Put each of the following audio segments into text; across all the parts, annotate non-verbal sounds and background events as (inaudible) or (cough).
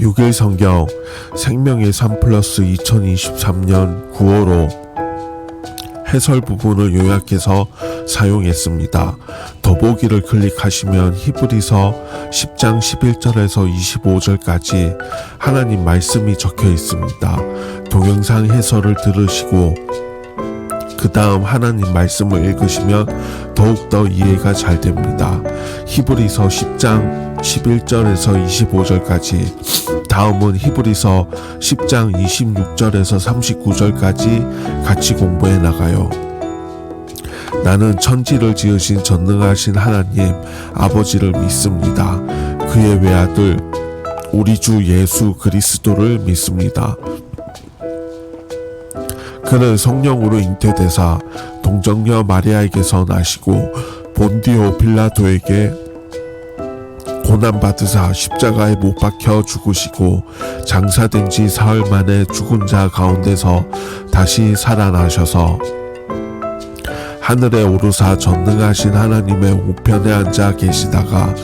6일 성경 생명의 3 플러스 2023년 9월호 해설 부분을 요약해서 사용했습니다. 더보기를 클릭하시면 히브리서 10장 11절에서 25절까지 하나님 말씀이 적혀 있습니다. 동영상 해설을 들으시고 그 다음 하나님 말씀을 읽으시면 더욱더 이해가 잘 됩니다. 히브리서 10장 11절에서 25절까지 다음은 히브리서 10장 26절에서 39절까지 같이 공부해 나가요. 나는 천지를 지으신 전능하신 하나님 아버지를 믿습니다. 그의 외아들 우리 주 예수 그리스도를 믿습니다. 그는 성령으로 잉태되사 동정녀 마리아에게서 나시고 본디오 빌라도에게 고난 받으사 십자가에 못 박혀 죽으시고 장사된 지 사흘 만에 죽은 자 가운데서 다시 살아나셔서 하늘에 오르사 전능하신 하나님의 우편에 앉아 계시다가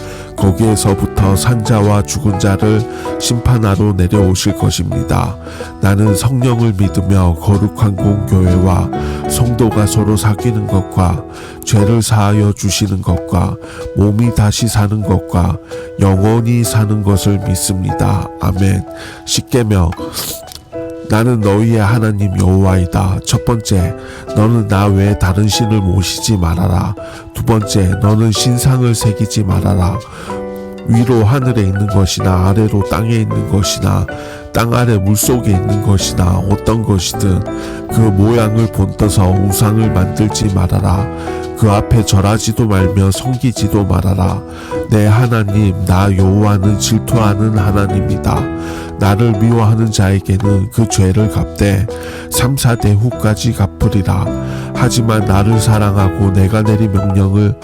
거기에서부터 산자와 죽은 자를 심판하러 내려오실 것입니다. 나는 성령을 믿으며 거룩한 공교회와 성도가 서로 사귀는 것과 죄를 사하여 주시는 것과 몸이 다시 사는 것과 영원히 사는 것을 믿습니다. 아멘. 십계명 나는 너희의 하나님 여호와이다. 첫 번째, 너는 나 외에 다른 신을 모시지 말아라. 두 번째, 너는 신상을 새기지 말아라. 위로 하늘에 있는 것이나 아래로 땅에 있는 것이나 땅 아래 물 속에 있는 것이나 어떤 것이든 그 모양을 본떠서 우상을 만들지 말아라. 그 앞에 절하지도 말며 섬기지도 말아라. 내 하나님 나 여호와는 질투하는 하나님이다. 나를 미워하는 자에게는 그 죄를 갚되 3, 4대 후까지 갚으리라. 하지만 나를 사랑하고 내가 내린 명령을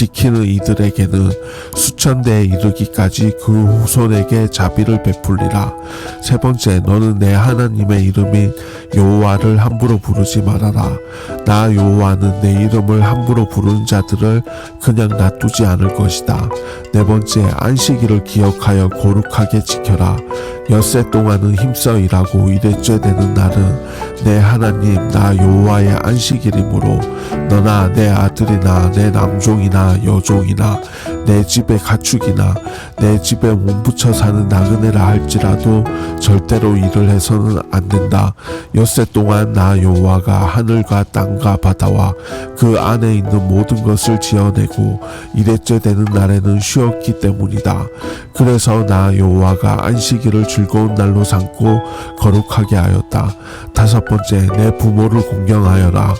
지키는 이들에게는 수천 대에 이르기까지 그 후손에게 자비를 베풀리라. 세 번째, 너는 내 하나님의 이름인 여호와를 함부로 부르지 말아라. 나 여호와는 내 이름을 함부로 부르는 자들을 그냥 놔두지 않을 것이다. 네 번째, 안식일을 기억하여 거룩하게 지켜라. 엿새 동안은 힘써 일하고 일했죄 되는 날은 내 하나님 나 여호와의 안식일이므로 너나 내 아들이나 내 남종이나 여종이나 내 집의 가축이나 내 집에 몸붙여 사는 나그네라 할지라도 절대로 일을 해서는 안 된다. 엿새 동안 나 여호와가 하늘과 땅과 바다와 그 안에 있는 모든 것을 지어내고 일했죄 되는 날에는 쉬었기 때문이다. 그래서 나 여호와가 안식일을 즐거운 날로 삼고 거룩하게 하였다. 다섯 번째 내 부모를 공경하여라.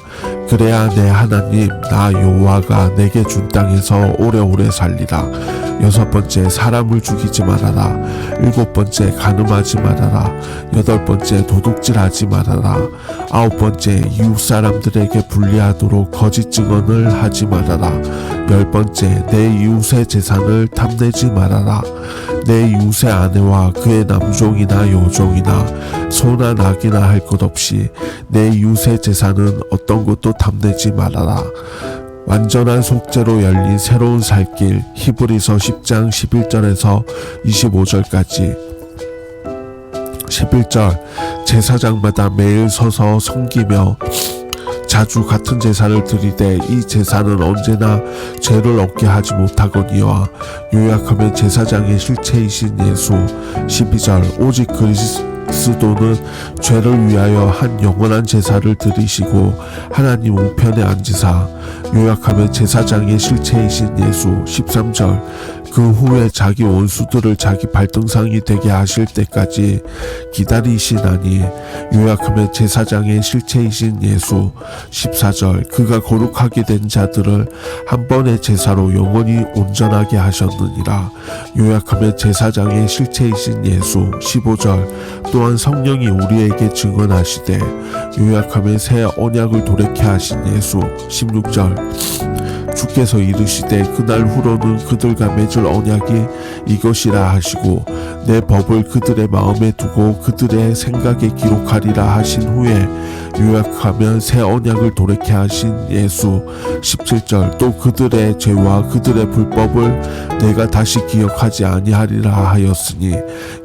그래야 내 하나님 나 여호와가 내게 준 땅에서 오래오래 살리라. 여섯 번째 사람을 죽이지 말아라. 일곱 번째 간음하지 말아라. 여덟 번째 도둑질하지 말아라. 아홉 번째 이웃 사람들에게 불리하도록 거짓 증언을 하지 말아라. 열 번째 내 이웃의 재산을 탐내지 말아라. 내 이웃의 아내와 그의 남종이나 여종이나 소나 낙이나 할 것 없이 내 이웃의 재산은 어떤 것도 탐내지 말아라. 완전한 속죄로 열린 새로운 살길 히브리서 10장 11절에서 25절까지 11절 제사장마다 매일 서서 섬기며 자주 같은 제사를 드리되 이 제사는 언제나 죄를 얻게 하지 못하거니와 요약하면 제사장의 실체이신 예수 12절 오직 그리스 도는 죄를 위하여 한 영원한 제사를 드리시고 하나님 우편에 앉으사 요약하면 제사장의 실체이신 예수 13절 그 후에 자기 원수들을 자기 발등상이 되게 하실 때까지 기다리시나니 요약하면 제사장의 실체이신 예수 14절 그가 거룩하게 된 자들을 한 번의 제사로 영원히 온전하게 하셨느니라. 요약하면 제사장의 실체이신 예수 15절 또한 성령이 우리에게 증언하시되 요약하면 새 언약을 도래케 하신 예수 16절 주께서 이르시되 그날 후로는 그들과 맺을 언약이 이것이라 하시고 내 법을 그들의 마음에 두고 그들의 생각에 기록하리라 하신 후에 요약하면 새 언약을 돌이켜 하신 예수 17절 또 그들의 죄와 그들의 불법을 내가 다시 기억하지 아니하리라 하였으니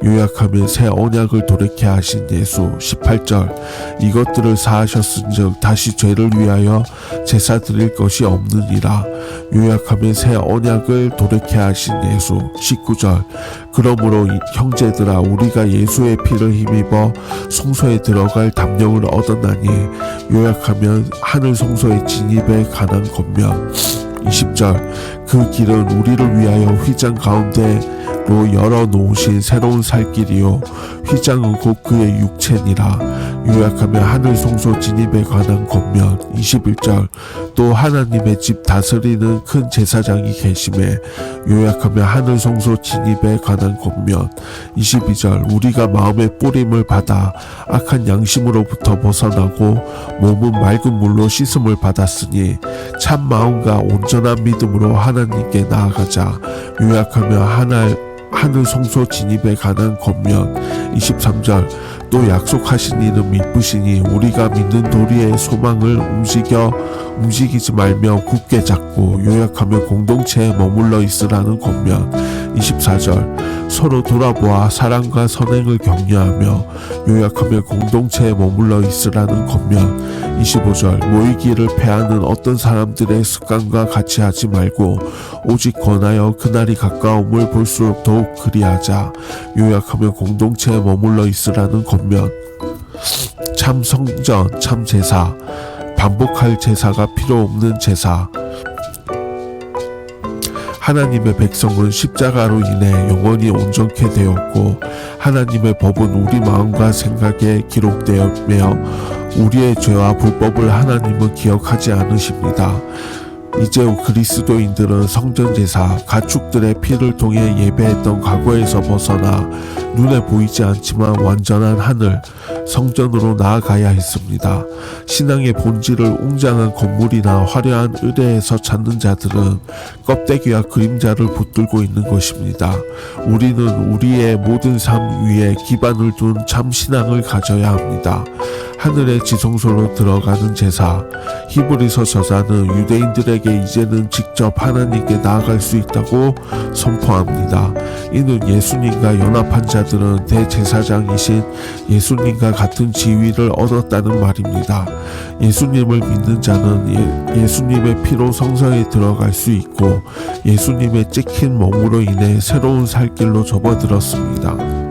요약하면 새 언약을 돌이켜 하신 예수 18절 이것들을 사하셨은즉 다시 죄를 위하여 제사 드릴 것이 없느니라. 요약하면 새 언약을 돌이켜 하신 예수 19절 그러므로 이 형제들아 우리가 예수의 피를 힘입어 성소에 들어갈 담력을 얻었나니 요약하면 하늘 성소의 진입에 관한 권면 20절. 그 길은 우리를 위하여 휘장 가운데로 열어 놓으신 새로운 살 길이요. 휘장은 곧 그의 육체니라 요약하면 하늘 성소 진입에 관한 권면 21절. 또 하나님의 집 다스리는 큰 제사장이 계심에 요약하면 하늘 성소 진입에 관한 권면 22절. 우리가 마음의 뿌림을 받아 악한 양심으로부터 벗어나고 몸은 맑은 물로 씻음을 받았으니 참 마음과 온전한 믿음으로 하나님께 나아가자. 요약하면 하늘 하늘 성소 진입에 관한 권면 23절. 또 약속하신 이는 미쁘시니 우리가 믿는 도리의 소망을 움직여 움직이지 말며 굳게 잡고 요약하며 공동체에 머물러 있으라는 권면 24절 서로 돌아보아 사랑과 선행을 격려하며 요약하며 공동체에 머물러 있으라는 권면. 25절 모이기를 패하는 어떤 사람들의 습관과 같이 하지 말고 오직 권하여 그날이 가까움을 볼수록 더욱 그리하자 요약하며 공동체에 머물러 있으라는 권면. 참 성전 참 제사. 반복할 제사가 필요 없는 제사 하나님의 백성은 십자가로 인해 영원히 온전케 되었고 하나님의 법은 우리 마음과 생각에 기록되었며 우리의 죄와 불법을 하나님은 기억하지 않으십니다. 이제 그리스도인들은 성전 제사, 가축들의 피를 통해 예배했던 과거에서 벗어나 눈에 보이지 않지만 완전한 하늘, 성전으로 나아가야 했습니다. 신앙의 본질을 웅장한 건물이나 화려한 의뢰에서 찾는 자들은 껍데기와 그림자를 붙들고 있는 것입니다. 우리는 우리의 모든 삶 위에 기반을 둔 참 신앙을 가져야 합니다. 하늘의 지성소로 들어가는 제사 히브리서 저자는 유대인들에게 이제는 직접 하나님께 나아갈 수 있다고 선포합니다. 이는 예수님과 연합한 자들은 대제사장이신 예수님과 같은 지위를 얻었다는 말입니다. 예수님을 믿는 자는 예, 예수님의 피로 성서에 들어갈 수 있고 예수님의 찍힌 몸으로 인해 새로운 살 길로 접어들었습니다.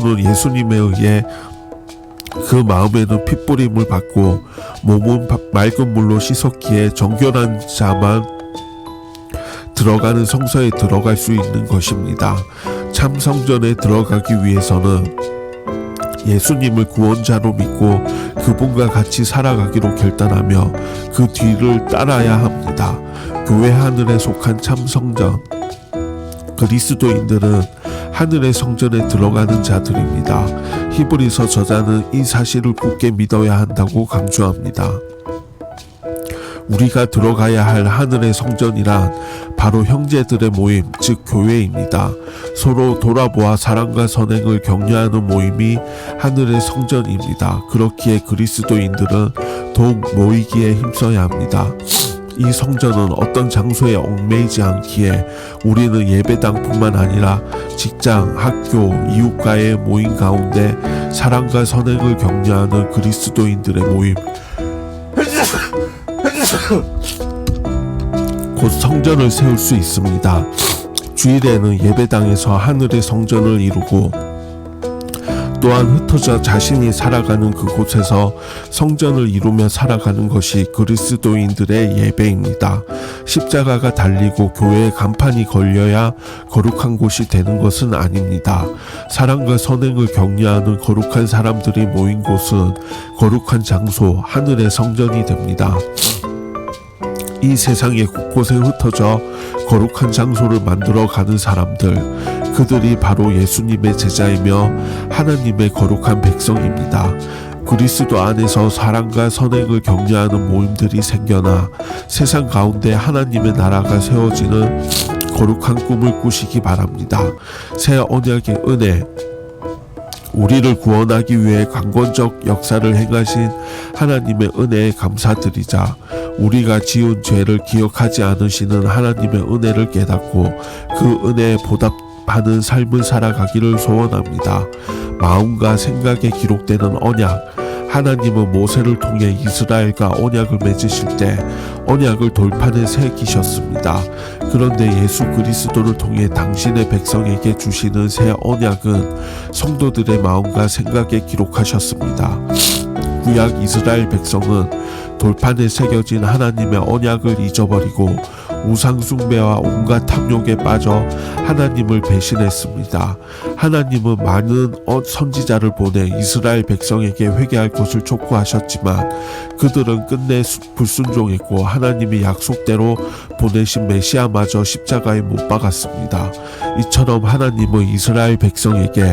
성도는 예수님에 의해 그 마음에는 핏부림을 받고 몸은 바- 맑은 물로 씻었기에 정결한 자만 들어가는 성서에 들어갈 수 있는 것입니다. 참 성전에 들어가기 위해서는 예수님을 구원자로 믿고 그분과 같이 살아가기로 결단하며 그 뒤를 따라야 합니다. 교회 하늘에 속한 참 성전 그리스도인들은 하늘의 성전에 들어가는 자들입니다. 히브리서 저자는 이 사실을 굳게 믿어야 한다고 강조합니다. 우리가 들어가야 할 하늘의 성전이란 바로 형제들의 모임, 즉 교회입니다. 서로 돌아보아 사랑과 선행을 격려하는 모임이 하늘의 성전입니다. 그렇기에 그리스도인들은 더욱 모이기에 힘써야 합니다. 이 성전은 어떤 장소에 얽매이지 않기에 우리는 예배당뿐만 아니라 직장, 학교, 이웃과의 모임 가운데 사랑과 선행을 격려하는 그리스도인들의 모임 곧 성전을 세울 수 있습니다. 주일에는 예배당에서 하늘의 성전을 이루고 또한 흩어져 자신이 살아가는 그곳에서 성전을 이루며 살아가는 것이 그리스도인들의 예배입니다. 십자가가 달리고 교회의 간판이 걸려야 거룩한 곳이 되는 것은 아닙니다. 사랑과 선행을 격려하는 거룩한 사람들이 모인 곳은 거룩한 장소, 하늘의 성전이 됩니다. 이 세상의 곳곳에 흩어져 거룩한 장소를 만들어 가는 사람들, 그들이 바로 예수님의 제자이며 하나님의 거룩한 백성입니다. 그리스도 안에서 사랑과 선행을 격려하는 모임들이 생겨나 세상 가운데 하나님의 나라가 세워지는 거룩한 꿈을 꾸시기 바랍니다. 새 언약의 은혜, 우리를 구원하기 위해 강권적 역사를 행하신 하나님의 은혜에 감사드리자 우리가 지은 죄를 기억하지 않으시는 하나님의 은혜를 깨닫고 그 은혜에 보답 하는 삶을 살아가기를 소원합니다. 마음과 생각에 기록되는 언약 하나님은 모세를 통해 이스라엘과 언약을 맺으실 때 언약을 돌판에 새기셨습니다. 그런데 예수 그리스도를 통해 당신의 백성에게 주시는 새 언약은 성도들의 마음과 생각에 기록하셨습니다. 구약 이스라엘 백성은 돌판에 새겨진 하나님의 언약을 잊어버리고 우상숭배와 온갖 탐욕에 빠져 하나님을 배신했습니다. 하나님은 많은 어- 선지자를 보내 이스라엘 백성에게 회개할 것을 촉구하셨지만 그들은 끝내 수- 불순종했고 하나님이 약속대로 보내신 메시아마저 십자가에 못 박았습니다. 이처럼 하나님은 이스라엘 백성에게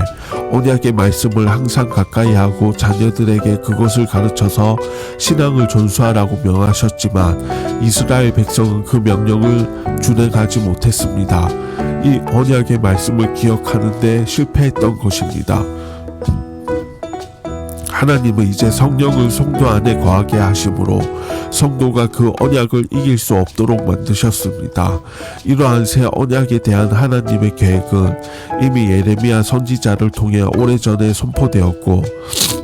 언약의 말씀을 항상 가까이 하고 자녀들에게 그것을 가르쳐서 신앙을 존수하라고 명하셨지만 이스라엘 백성은 그 명령 을 준행하지 못했습니다. 이 언약의 말씀을 기억하는데 실패했던 것입니다. 하나님은 이제 성령을 성도 안에 거하게 하심으로 성도가 그 언약을 이길 수 없도록 만드셨습니다. 이러한 새 언약에 대한 하나님의 계획은 이미 예레미야 선지자를 통해 오래전에 선포되었고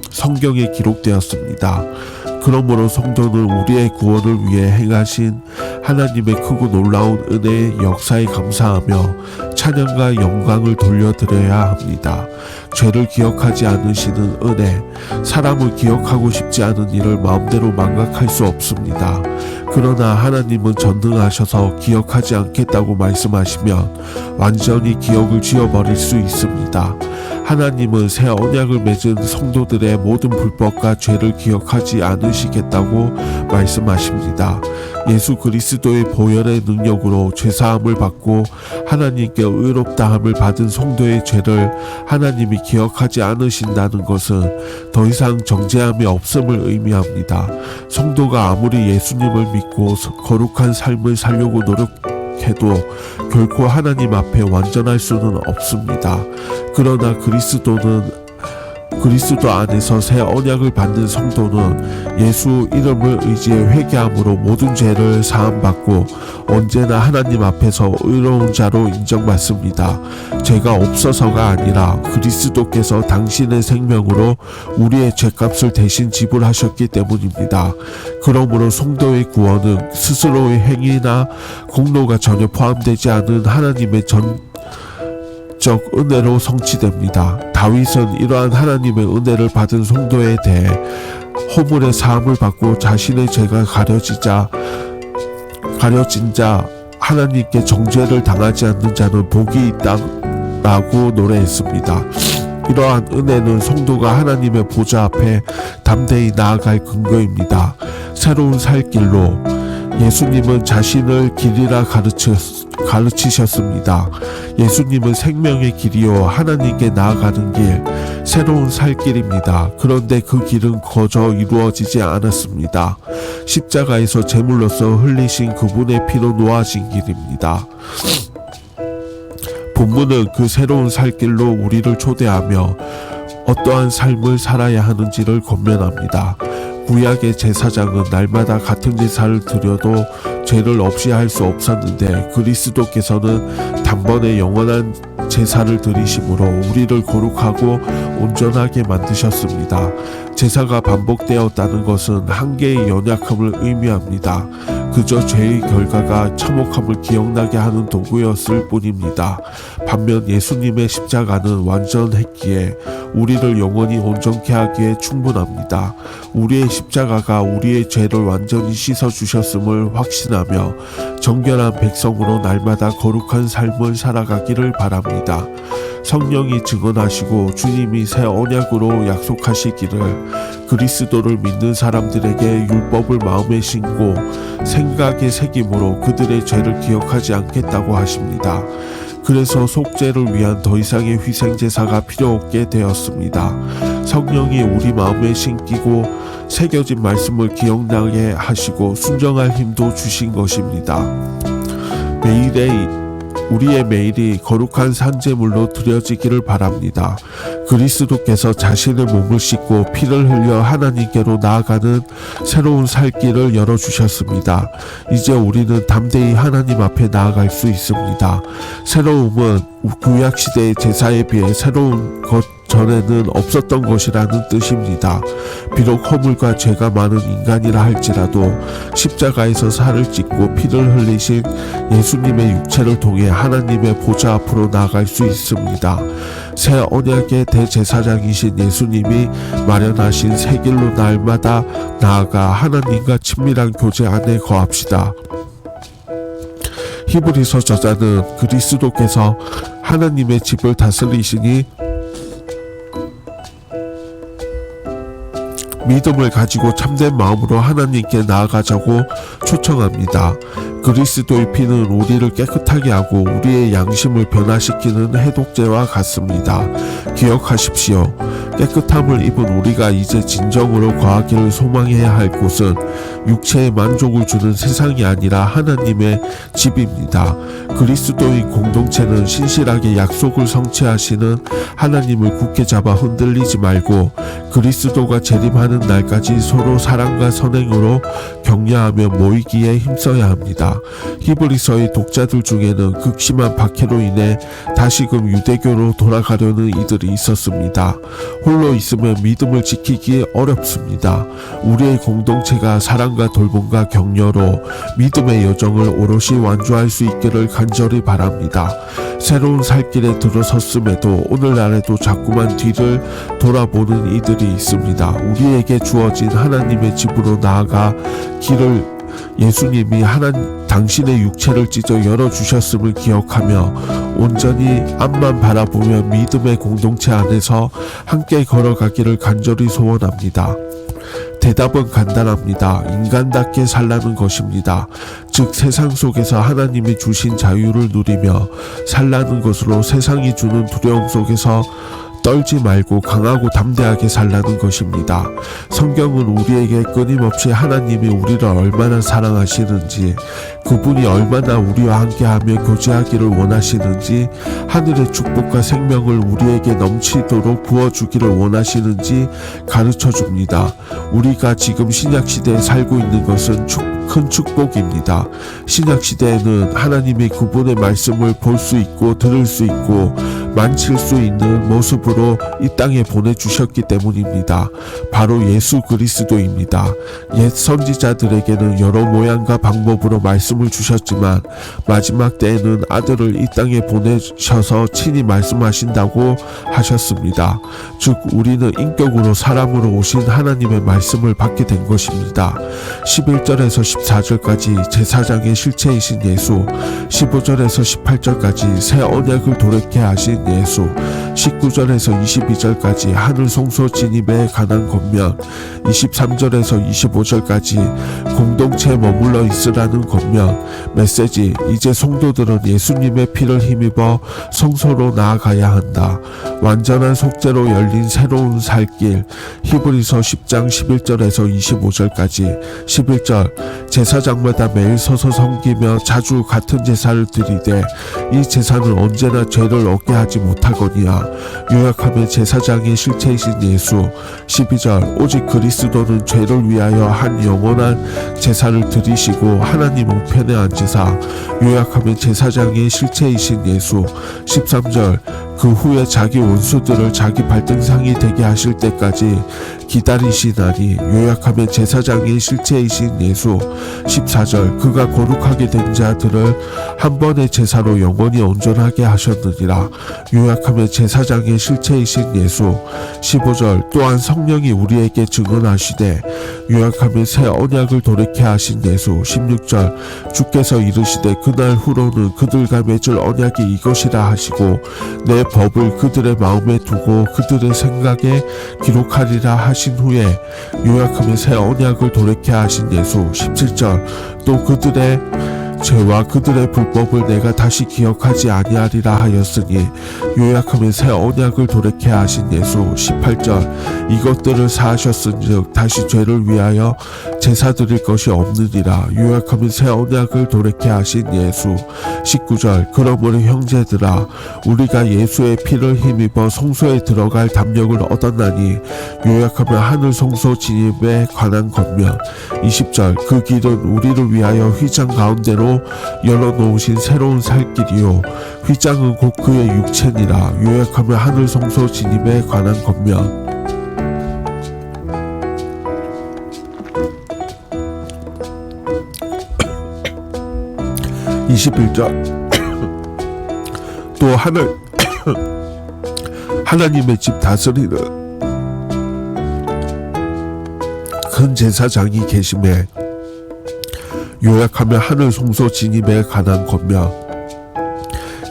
성경에 기록되었습니다. 그러므로 성도는 우리의 구원을 위해 행하신 하나님의 크고 놀라운 은혜의 역사에 감사하며 찬양과 영광을 돌려드려야 합니다. 죄를 기억하지 않으시는 은혜, 사람을 기억하고 싶지 않은 일을 마음대로 망각할 수 없습니다. 그러나 하나님은 전능하셔서 기억하지 않겠다고 말씀하시면 완전히 기억을 지워버릴 수 있습니다. 하나님은 새 언약을 맺은 성도들의 모든 불법과 죄를 기억하지 않으시겠다고 말씀하십니다. 예수 그리스도의 보혈의 능력으로 죄사함을 받고 하나님께 의롭다함을 받은 성도의 죄를 하나님이 기억하지 않으신다는 것은 더 이상 정죄함이 없음을 의미합니다. 성도가 아무리 예수님을 믿고 거룩한 삶을 살려고 노력해도 결코 하나님 앞에 완전할 수는 없습니다. 그러나 그리스도는 그리스도 안에서 새 언약을 받는 성도는 예수 이름을 의지해 회개함으로 모든 죄를 사함받고 언제나 하나님 앞에서 의로운 자로 인정받습니다. 죄가 없어서가 아니라 그리스도께서 당신의 생명으로 우리의 죄값을 대신 지불하셨기 때문입니다. 그러므로 성도의 구원은 스스로의 행위나 공로가 전혀 포함되지 않은 하나님의 전 적 은혜로 성취됩니다. 다윗은 이러한 하나님의 은혜를 받은 성도에 대해 허물의 사함을 받고 자신의 죄가 가려지자 가려진 자 하나님께 정죄를 당하지 않는 자는 복이 있다라고 노래했습니다. 이러한 은혜는 성도가 하나님의 보좌 앞에 담대히 나아갈 근거입니다. 새로운 살 길로 예수님은 자신을 길이라 가르치, 가르치셨습니다. 예수님은 생명의 길이요 하나님께 나아가는 길, 새로운 살 길입니다. 그런데 그 길은 거저 이루어지지 않았습니다. 십자가에서 제물로서 흘리신 그분의 피로 놓아진 길입니다. 본문은 그 새로운 살 길로 우리를 초대하며 어떠한 삶을 살아야 하는지를 권면합니다. 구약의 제사장은 날마다 같은 제사를 드려도 죄를 없이 할 수 없었는데 그리스도께서는 단번에 영원한 제사를 드리심으로 우리를 거룩하고 온전하게 만드셨습니다. 제사가 반복되었다는 것은 한계의 연약함을 의미합니다. 그저 죄의 결과가 참혹함을 기억나게 하는 도구였을 뿐입니다. 반면 예수님의 십자가는 완전했기에 우리를 영원히 온전케 하기에 충분합니다. 우리의 십자가가 우리의 죄를 완전히 씻어 주셨음을 확신하며 정결한 백성으로 날마다 거룩한 삶을 살아가기를 바랍니다. 성령이 증언하시고 주님이 새 언약으로 약속하시기를 그리스도를 믿는 사람들에게 율법을 마음에 심고 생각에 새김으로 그들의 죄를 기억하지 않겠다고 하십니다. 그래서 속죄를 위한 더 이상의 희생 제사가 필요 없게 되었습니다. 성령이 우리 마음에 심기고 새겨진 말씀을 기억나게 하시고 순정할 힘도 주신 것입니다. 매일의 우리의 매일이 거룩한 산제물로 드려지기를 바랍니다. 그리스도께서 자신의 몸을 씻고 피를 흘려 하나님께로 나아가는 새로운 살 길을 열어주셨습니다. 이제 우리는 담대히 하나님 앞에 나아갈 수 있습니다. 새로움은 구약 시대의 제사에 비해 새로운 것 전에는 없었던 것이라는 뜻입니다. 비록 허물과 죄가 많은 인간이라 할지라도 십자가에서 살을 찢고 피를 흘리신 예수님의 육체를 통해 하나님의 보좌 앞으로 나아갈 수 있습니다. 새 언약의 대제사장이신 예수님이 마련하신 새 길로 날마다 나아가 하나님과 친밀한 교제 안에 거합시다. 히브리서 저자는 그리스도께서 하나님의 집을 다스리시니 믿음을 가지고 참된 마음으로 하나님께 나아가자고 초청합니다. 그리스도의 피는 우리를 깨끗하게 하고 우리의 양심을 변화시키는 해독제와 같습니다. 기억하십시오. 깨끗함을 입은 우리가 이제 진정으로 거하기를 소망해야 할 곳은 육체의 만족을 주는 세상이 아니라 하나님의 집입니다. 그리스도인 공동체는 신실하게 약속을 성취하시는 하나님을 굳게 잡아 흔들리지 말고 그리스도가 재림하는 날까지 서로 사랑과 선행으로 격려하며 모이기에 힘써야 합니다. 히브리서의 독자들 중에는 극심한 박해로 인해 다시금 유대교로 돌아가려는 이들이 있었습니다. 홀로 있으면 믿음을 지키기 어렵습니다. 우리의 공동체가 사랑 과 돌봄과 격려로 믿음의 여정을 오롯이 완주할 수 있기를 간절히 바랍니다. 새로운 살길에 들어섰음에도 오늘날에도 자꾸만 뒤를 돌아보는 이들이 있습니다. 우리에게 주어진 하나님의 집으로 나아가 길을 예수님이 하나님 당신의 육체를 찢어 열어 주셨음을 기억하며 온전히 앞만 바라보며 믿음의 공동체 안에서 함께 걸어가기를 간절히 소원합니다. 대답은 간단합니다. 인간답게 살라는 것입니다. 즉 세상 속에서 하나님이 주신 자유를 누리며 살라는 것으로 세상이 주는 두려움 속에서 떨지 말고 강하고 담대하게 살라는 것입니다. 성경은 우리에게 끊임없이 하나님이 우리를 얼마나 사랑하시는지, 그분이 얼마나 우리와 함께하며 교제하기를 원하시는지, 하늘의 축복과 생명을 우리에게 넘치도록 부어주기를 원하시는지 가르쳐 줍니다. 우리가 지금 신약 시대에 살고 있는 것은 축, 큰 축복입니다. 신약 시대에는 하나님이 그분의 말씀을 볼 수 있고 들을 수 있고 만칠 수 있는 모습으로 이 땅에 보내주셨기 때문입니다. 바로 예수 그리스도입니다. 옛 선지자들에게는 여러 모양과 방법으로 말씀을 주셨지만 마지막 때에는 아들을 이 땅에 보내셔서 친히 말씀하신다고 하셨습니다. 즉 우리는 인격으로 사람으로 오신 하나님의 말씀을 받게 된 것입니다. 11절에서 14절까지 제사장의 실체이신 예수, 15절에서 18절까지 새 언약을 도래케 하신 예수, 19절에서 22절까지 하늘 송소 진입에 관한 권면, 23절에서 25절까지 공동체에 머물러 있으라는 권면, 메시지 이제 성도들은 예수님의 피를 힘입어 성소로 나아가야 한다. 완전한 속죄로 열린 새로운 살길 히브리서 10장 11절에서 25절까지 11절 제사장마다 매일 서서 섬기며 자주 같은 제사를 드리되 이 제사는 언제나 죄를 얻게 하지 못하거니와 요약하면 제사장의 실체이신 예수 12절 오직 그리스도는 죄를 위하여 한 영원한 제사를 드리시고 하나님 우편에 앉으사 요약하면 제사장의 실체이신 예수 13절 그 후에 자기 원수들을 자기 발등상이 되게 하실 때까지 기다리시나니 요약하면 제사장의 실체이신 예수 14절 그가 거룩하게 된 자들을 한 번의 제사로 영원히 온전하게 하셨느니라. 요약하면 제사장의 실체이신 예수 15절 또한 성령이 우리에게 증언하시되 요약하면 새 언약을 돌이켜 하신 예수 16절 주께서 이르시되 그날 후로는 그들과 맺을 언약이 이것이라 하시고 내 법을 그들의 마음에 두고 그들의 생각에 기록하리라 하신 후에 요약하면 새 언약을 돌이켜 하신 예수 17절 또 그들의 죄와 그들의 불법을 내가 다시 기억하지 아니하리라 하였으니 요약하면 새 언약을 돌이켜 하신 예수 18절 이것들을 사하셨은즉 다시 죄를 위하여 제사 드릴 것이 없느니라. 요약하면 새 언약을 돌이켜 하신 예수 19절 그러므로 형제들아 우리가 예수의 피를 힘입어 성소에 들어갈 담력을 얻었나니 요약하면 하늘 성소 진입에 관한 권면 20절 그 길은 우리를 위하여 휘장 가운데로 열어놓으신 새로운 살 길이요. 휘장은 곧 그의 육체니라 요약하면 하늘 성소 진입에 관한 권면. (coughs) 21절. (coughs) 또 하늘 (coughs) 하나님의 집 다스리는 큰 제사장이 계심에 요약하면 하늘 송소 진입에 관한 권면.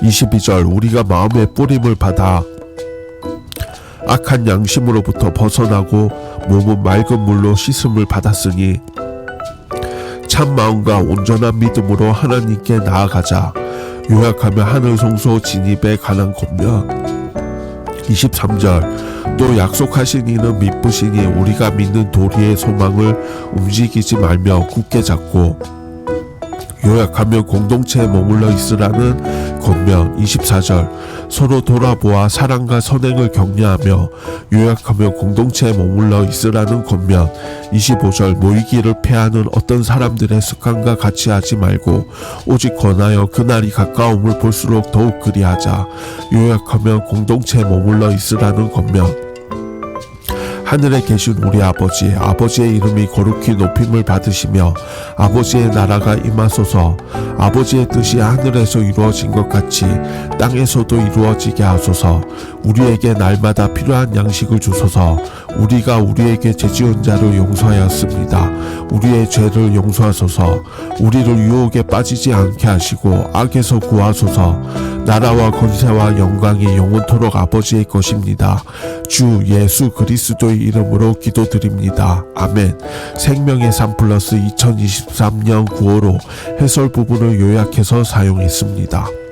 22절 우리가 마음의 뿌림을 받아 악한 양심으로부터 벗어나고 몸은 맑은 물로 씻음을 받았으니 참 마음과 온전한 믿음으로 하나님께 나아가자 요약하면 하늘 송소 진입에 관한 권면. 23절 또 약속하신 이는 믿으시니 우리가 믿는 도리의 소망을 움직이지 말며 굳게 잡고 요약하면 공동체에 머물러 있으라는 권면 24절. 서로 돌아보아 사랑과 선행을 격려하며 요약하며 공동체에 머물러 있으라는 권면 25절. 모이기를 패하는 어떤 사람들의 습관과 같이 하지 말고 오직 권하여 그날이 가까움을 볼수록 더욱 그리하자. 요약하며 공동체에 머물러 있으라는 권면 하늘에 계신 우리 아버지, 아버지의 이름이 거룩히 높임을 받으시며 아버지의 나라가 임하소서. 아버지의 뜻이 하늘에서 이루어진 것 같이 땅에서도 이루어지게 하소서. 우리에게 날마다 필요한 양식을 주소서. 우리가 우리에게 죄지은 자를 용서하였습니다. 우리의 죄를 용서하소서. 우리를 유혹에 빠지지 않게 하시고 악에서 구하소서. 나라와 권세와 영광이 영원토록 아버지의 것입니다. 주 예수 그리스도의 이름으로 기도드립니다. 아멘. 생명의 3 플러스 2023년 9월호 해설 부분을 요약해서 사용했습니다.